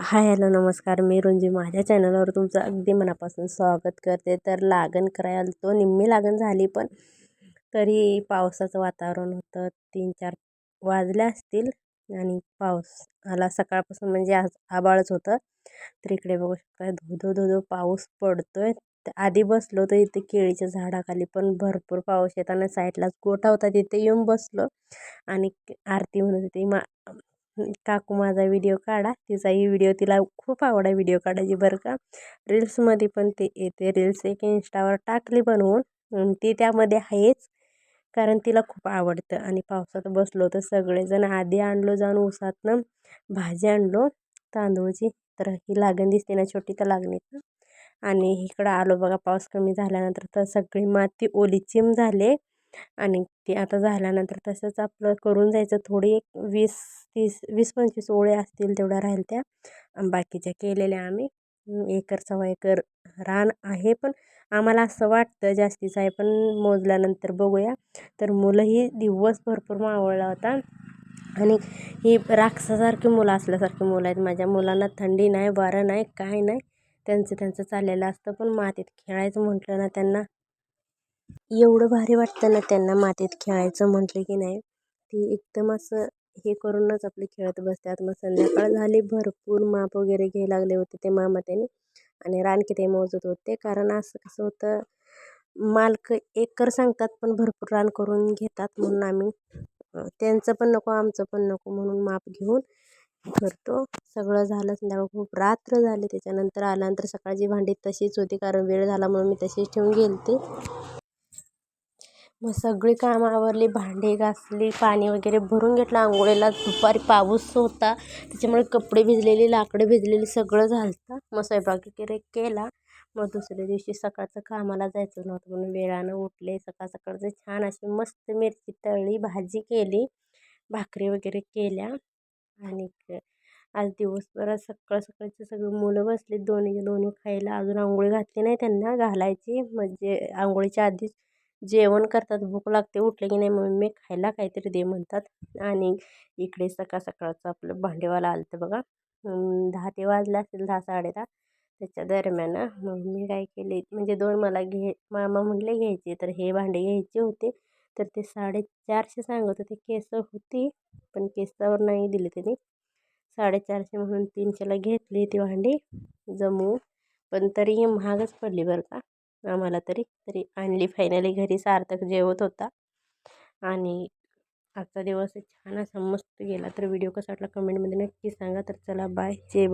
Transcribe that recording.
Hi hello नमस्कार. मी रुंजी. माझ्या चॅनलवर तुमचं अगदी मनापासून स्वागत करते. तर लागण करायला तो निम्मी लागण झाली पण तरी पावसाचं वातावरण होतं. तीन चार वाजले असतील आणि पाऊस आला. सकाळपासून म्हणजे आज आबाळच होतं. तर इकडे बघू शकता धो धो धो पाऊस पडतोय. आधी बसलो तर इथे केळीच्या झाडाखाली पण भरपूर पाऊस येताना साईडलाच गोठा होता. तिथे येऊन बसलो आणि आरती म्हणत होती मा काकू माझा व्हिडिओ काढा. तिचाही व्हिडिओ तिला खूप आवड आहे व्हिडिओ काढायची बरं का. रील्समध्ये पण ते येते. रील्स एक इंस्टावर टाकली बनवून. ती त्यामध्ये आहेच. कारण तिला खूप आवडतं. आणि पावसात बसलो तर सगळेजण आधी आणलो जाऊन उसातनं भाजी आणलो. तांदूळची. तर ही लागण दिसते ना छोटी तर लागणीत आणि इकडं आलो बघा पाऊस कमी झाल्यानंतर तर सगळी माती ओलीचिम झाले. आणि ते आता झाल्यानंतर तसंच आपलं करून जायचं. थोडी एक वीस तीस वीस पंचवीस ओळे असतील तेवढ्या राहील त्या. बाकीच्या केलेल्या आम्ही. एकर सव्वा एकर रान आहे पण आम्हाला असं वाटतं जास्तीचं आहे. पण मोजल्यानंतर बघूया. तर मुलंही दिवस भरपूर मावळला होता. आणि ही राक्षसासारखी मुलं असल्यासारखी मुलं आहेत. माझ्या मुलांना थंडी नाही वारं नाही काय नाही. त्यांचं त्यांचं चाललेलं असतं. पण मातीत खेळायचं म्हटलं ना त्यांना. एवढं भारी वाटतं ना त्यांना मातीत खेळायचं म्हटलं की नाही. ती एकदम असं हे करूनच आपले खेळत बसतात. मग संध्याकाळ झाली भरपूर माप वगैरे घ्यायला लागले होते ते मामा त्यांनी आणि रान किती मोजत होते. कारण असं कसं होतं मालक एकर सांगतात पण भरपूर रान करून घेतात म्हणून आम्ही. त्यांचं पण नको आमचं पण नको म्हणून माप घेऊन करतो. सगळं झालं संध्याकाळ खूप रात्र झाली. त्याच्यानंतर आल्यानंतर सकाळची भांडी तशीच होती. कारण वेळ झाला म्हणून मी तशीच ठेवून गेलते. मग सगळी कामं आवरली भांडी घासली पाणी वगैरे भरून घेतलं. आंघोळीला दुपारी पाऊस होता त्याच्यामुळे कपडे भिजलेली लाकडं भिजलेली सगळं झालं मग स्वयंपाक वगैरे केला. मग दुसऱ्या दिवशी सकाळचं कामाला जायचं नव्हतं म्हणून वेळानं उठले. सकाळ सकाळचं छान अशी मस्त मिरची तळली भाजी केली भाकरी वगैरे केल्या. आणि आज दिवसभरात सकाळ सकाळची सगळी मुलं बसली. दोन्ही दोन्ही खायला. अजून आंघोळी घातली नाही त्यांना घालायची. म्हणजे आंघोळीच्या आधीच जेवण करतात भूक लागते उठले की नाही मम्मी खायला काहीतरी दे म्हणतात. आणि इकडे सकाळ सकाळचं आपलं भांडेवाला आलं तर बघा दहा ते वाजलं असतील दहा साडे दहा त्याच्या दरम्यान मग मी काय केले म्हणजे दोन मला घे मामा म्हटले घ्यायचे तर हे भांडे घ्यायचे होते. तर ते साडेचारशे सांगत होते केस होती पण केसावर नाही दिले त्यांनी. साडेचारशे म्हणून तीनशेला घेतली ती भांडी जमू पण तरी महागच पडली बरं का. आम्हाला तरी तरी आणली फायनली घरी सार्थक जेवत होता. आणि आजचा दिवस छान असा मस्त गेला. तर व्हिडिओ कसा वाटला कमेंटमध्ये नक्की सांगा. तर चला बाय जे